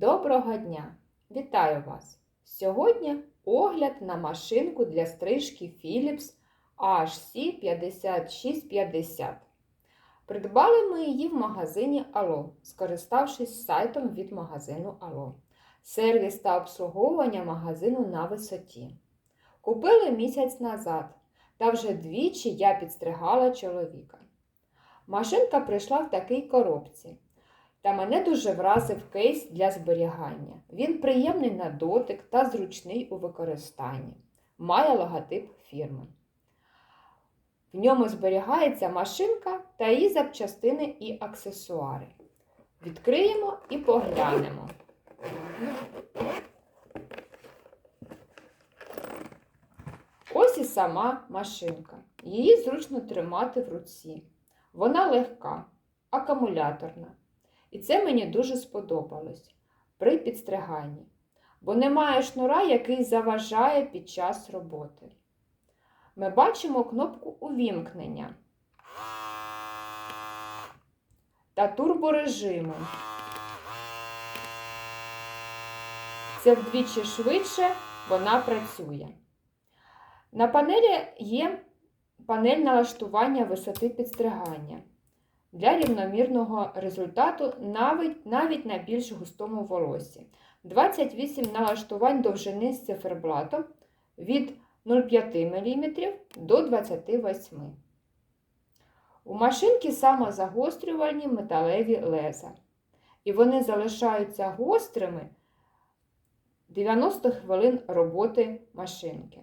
Доброго дня! Вітаю вас! Сьогодні огляд на машинку для стрижки Philips HC5650. Придбали ми її в магазині Ало, скориставшись сайтом від магазину Ало. Сервіс та обслуговування магазину на висоті. Купили місяць назад, та вже двічі я підстригала чоловіка. Машинка прийшла в такій коробці. Та мене дуже вразив кейс для зберігання. Він приємний на дотик та зручний у використанні. Має логотип фірми. В ньому зберігається машинка та її запчастини і аксесуари. Відкриємо і поглянемо. Ось і сама машинка. Її зручно тримати в руці. Вона легка, акумуляторна. І це мені дуже сподобалось при підстриганні, бо немає шнура, який заважає під час роботи. Ми бачимо кнопку увімкнення та турборежиму. Це вдвічі швидше вона працює. На панелі є панель налаштування висоти підстригання для рівномірного результату навіть, навіть на більш густому волосі. 28 налаштувань довжини з циферблатом від 0,5 мм до 28 У машинки самозагострювальні металеві леза. І вони залишаються гострими 90 хвилин роботи машинки.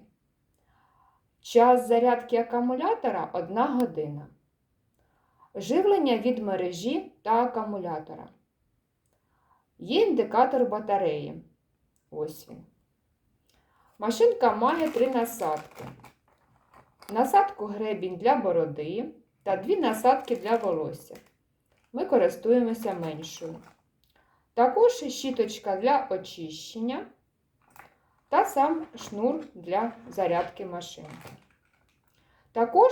Час зарядки акумулятора 1 година. Живлення від мережі та акумулятора. Є індикатор батареї. Ось він. Машинка має три насадки. Насадку гребінь для бороди та дві насадки для волосся. Ми користуємося меншою. Також щіточка для очищення та сам шнур для зарядки машинки. Також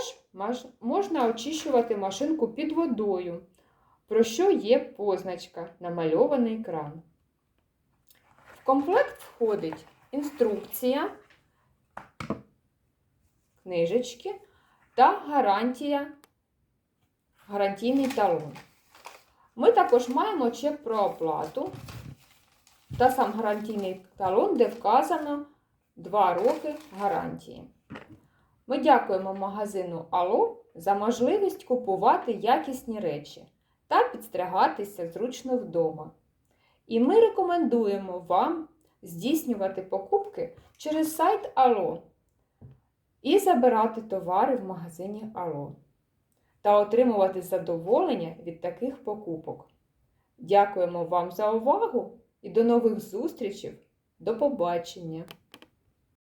можна очищувати машинку під водою, про що є позначка намальований кран. В комплект входить інструкція, книжечки та гарантія, гарантійний талон. Ми також маємо чек про оплату та сам гарантійний талон, де вказано 2 роки гарантії. Ми дякуємо магазину Ало за можливість купувати якісні речі та підстригатися зручно вдома. І ми рекомендуємо вам здійснювати покупки через сайт Ало і забирати товари в магазині Ало та отримувати задоволення від таких покупок. Дякуємо вам за увагу і до нових зустрічей. До побачення!